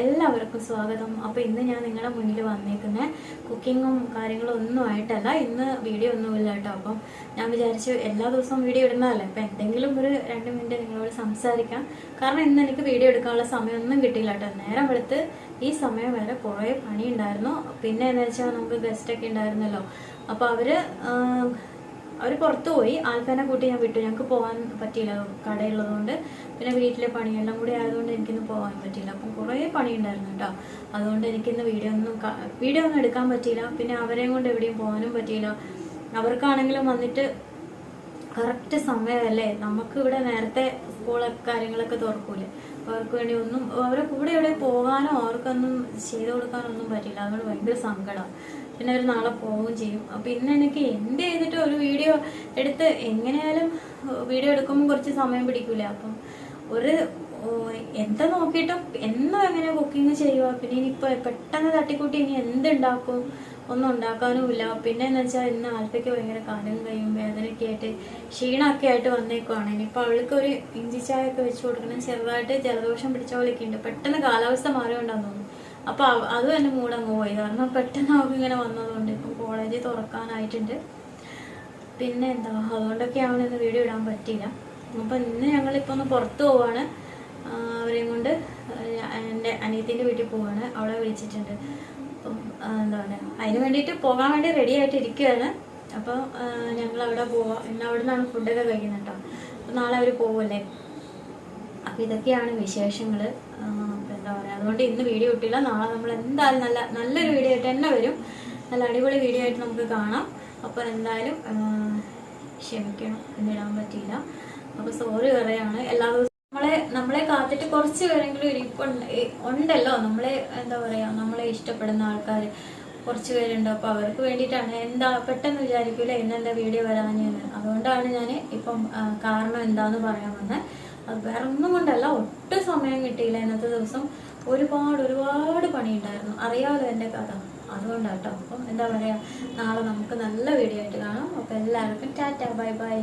എല്ലാവർക്കും സ്വാഗതം. അപ്പോൾ ഇന്ന് ഞാൻ നിങ്ങളുടെ മുന്നിൽ വന്നേക്കുന്ന കുക്കിങ്ങും കാര്യങ്ങളും ഒന്നും ആയിട്ടല്ല. ഇന്ന് വീഡിയോ ഒന്നുമില്ല കേട്ടോ. അപ്പം ഞാൻ വിചാരിച്ചു എല്ലാ ദിവസവും വീഡിയോ ഇടുന്നതല്ലേ. അപ്പം എന്തെങ്കിലും ഒരു രണ്ട് മിനിറ്റ് നിങ്ങളോട് സംസാരിക്കാം. കാരണം ഇന്ന് എനിക്ക് വീഡിയോ എടുക്കാനുള്ള സമയമൊന്നും കിട്ടിയില്ല കേട്ടോ. നേരം എടുത്ത് ഈ സമയം വരെ കുറേ പണിയുണ്ടായിരുന്നു. പിന്നെ എന്ന് വെച്ചാൽ നമുക്ക് ഗസ്റ്റൊക്കെ ഉണ്ടായിരുന്നല്ലോ. അപ്പോൾ അവർ അവർ പുറത്തു പോയി. ആൽഫാനെ കൂട്ടി ഞാൻ വിട്ടു. ഞങ്ങൾക്ക് പോകാൻ പറ്റിയില്ല കടയുള്ളതുകൊണ്ട്. പിന്നെ വീട്ടിലെ പണിയെല്ലാം കൂടി ആയതുകൊണ്ട് എനിക്കിന്ന് പോകാൻ പറ്റിയില്ല. അപ്പം കുറേ പണി ഉണ്ടായിരുന്നു കേട്ടോ. അതുകൊണ്ട് എനിക്കിന്ന് വീഡിയോ ഒന്നും വീഡിയോ ഒന്നും എടുക്കാൻ പറ്റിയില്ല. പിന്നെ അവരെയും കൊണ്ട് എവിടെയും പോകാനും പറ്റിയില്ല. അവർക്കാണെങ്കിലും വന്നിട്ട് കറക്റ്റ് സമയമല്ലേ? നമുക്ക് ഇവിടെ നേരത്തെ സ്കൂളൊക്കെ കാര്യങ്ങളൊക്കെ തുറക്കൂലേ? അവർക്ക് വേണ്ടി ഒന്നും അവരെ കൂടെ എവിടെ പോകാനോ അവർക്കൊന്നും ചെയ്തു കൊടുക്കാനോ ഒന്നും പറ്റില്ല അതുകൊണ്ട് ഭയങ്കര സങ്കടം. പിന്നെ അവർ നാളെ പോവുകയും ചെയ്യും. അപ്പം ഇന്ന് എനിക്ക് എന്ത് ചെയ്തിട്ട് ഒരു വീഡിയോ എടുത്ത് എങ്ങനെയായാലും വീഡിയോ എടുക്കുമ്പോൾ കുറച്ച് സമയം പിടിക്കില്ല അപ്പം ഒരു എന്താ നോക്കിയിട്ടും എന്നും എങ്ങനെ കുക്കിംഗ് ചെയ്യുക പിന്നെ ഇനിയിപ്പോൾ പെട്ടെന്ന് തട്ടിക്കൂട്ടി ഇനി എന്തുണ്ടാക്കും? ഒന്നും ഉണ്ടാക്കാനും ഇല്ല. പിന്നെ എന്ന് വെച്ചാൽ ഇന്ന് ആൽപ്പയ്ക്ക് ഭയങ്കര കാലും കൈയും വേദനയൊക്കെ ആയിട്ട് ക്ഷീണമൊക്കെ ആയിട്ട് വന്നേക്കുവാണ്. ഇനിയിപ്പോൾ അവൾക്ക് ഒരു ഇഞ്ചി ചായ ഒക്കെ വെച്ച് കൊടുക്കണം. ചെറുതായിട്ട് ജലദോഷം പിടിച്ച പോലെയൊക്കെ ഉണ്ട്. പെട്ടെന്ന് കാലാവസ്ഥ മാറിയോണ്ടാന്ന് തോന്നുന്നു. അപ്പോൾ അതും എന്റെ മൂടങ്ങ് പോയി. കാരണം പെട്ടെന്ന് അവൾക്ക് ഇങ്ങനെ വന്നതുകൊണ്ട് ഇപ്പം കോളേജ് തുറക്കാനായിട്ടുണ്ട്. പിന്നെ എന്താ അതുകൊണ്ടൊക്കെ അവൾ ഇന്ന് വീഡിയോ ഇടാൻ പറ്റിയില്ല. അപ്പോൾ ഇന്ന് ഞങ്ങളിപ്പോൾ ഒന്ന് പുറത്ത് പോവാണ്. അവരെയും കൊണ്ട് എന്റെ അനിയത്തിന്റെ വീട്ടിൽ പോവാണ്. അവളെ വിളിച്ചിട്ടുണ്ട്. എന്താ പറയുക അതിന് വേണ്ടിയിട്ട് പോകാൻ വേണ്ടി റെഡി ആയിട്ട് ഇരിക്കുകയാണ് അപ്പോൾ ഞങ്ങൾ അവിടെ പോവാം. ഇന്ന് അവിടെ നിന്നാണ് ഫുഡൊക്കെ കഴിക്കുന്നത് കേട്ടോ അപ്പം നാളെ അവർ പോവല്ലേ? അപ്പം ഇതൊക്കെയാണ് വിശേഷങ്ങൾ അപ്പം എന്താ പറയുക അതുകൊണ്ട് ഇന്ന് വീഡിയോ കിട്ടില്ല നാളെ നമ്മൾ എന്തായാലും നല്ല നല്ലൊരു വീഡിയോ ആയിട്ട് തന്നെ വരും. നല്ല അടിപൊളി വീഡിയോ ആയിട്ട് നമുക്ക് കാണാം. അപ്പോൾ എന്തായാലും ക്ഷമിക്കണം. എന്നിടാൻ പറ്റിയില്ല. അപ്പോൾ സോറി പറയാണ്. എല്ലാ ദിവസവും നമ്മളെ നമ്മളെ കാത്തിട്ട് കുറച്ച് പേരെങ്കിലും ഇരിപ്പുണ്ട് ഉണ്ടല്ലോ. നമ്മളെ എന്താ പറയുക നമ്മളെ ഇഷ്ടപ്പെടുന്ന ആൾക്കാർ കുറച്ച് പേരുണ്ട്. അപ്പോൾ അവർക്ക് വേണ്ടിയിട്ടാണ് എന്താ പെട്ടെന്ന് വിചാരിക്കില്ല ഇന്നെന്താ വീഡിയോ വരാഞ്ഞെന്ന് അതുകൊണ്ടാണ് ഞാൻ ഇപ്പം കാരണം എന്താന്ന് പറയാൻ വന്നത് അത് വേറെ ഒന്നും കൊണ്ടല്ല ഒട്ടും സമയം കിട്ടിയില്ല. ഇന്നത്തെ ദിവസം ഒരുപാട് ഒരുപാട് പണിയുണ്ടായിരുന്നു. അറിയാമല്ലോ എന്റെ കഥ. അതുകൊണ്ടാട്ടോ. അപ്പം എന്താ പറയുക നാളെ നമുക്ക് നല്ല വീഡിയോ ആയിട്ട് കാണാം. അപ്പോൾ എല്ലാവർക്കും ടാറ്റ ബൈ ബൈ.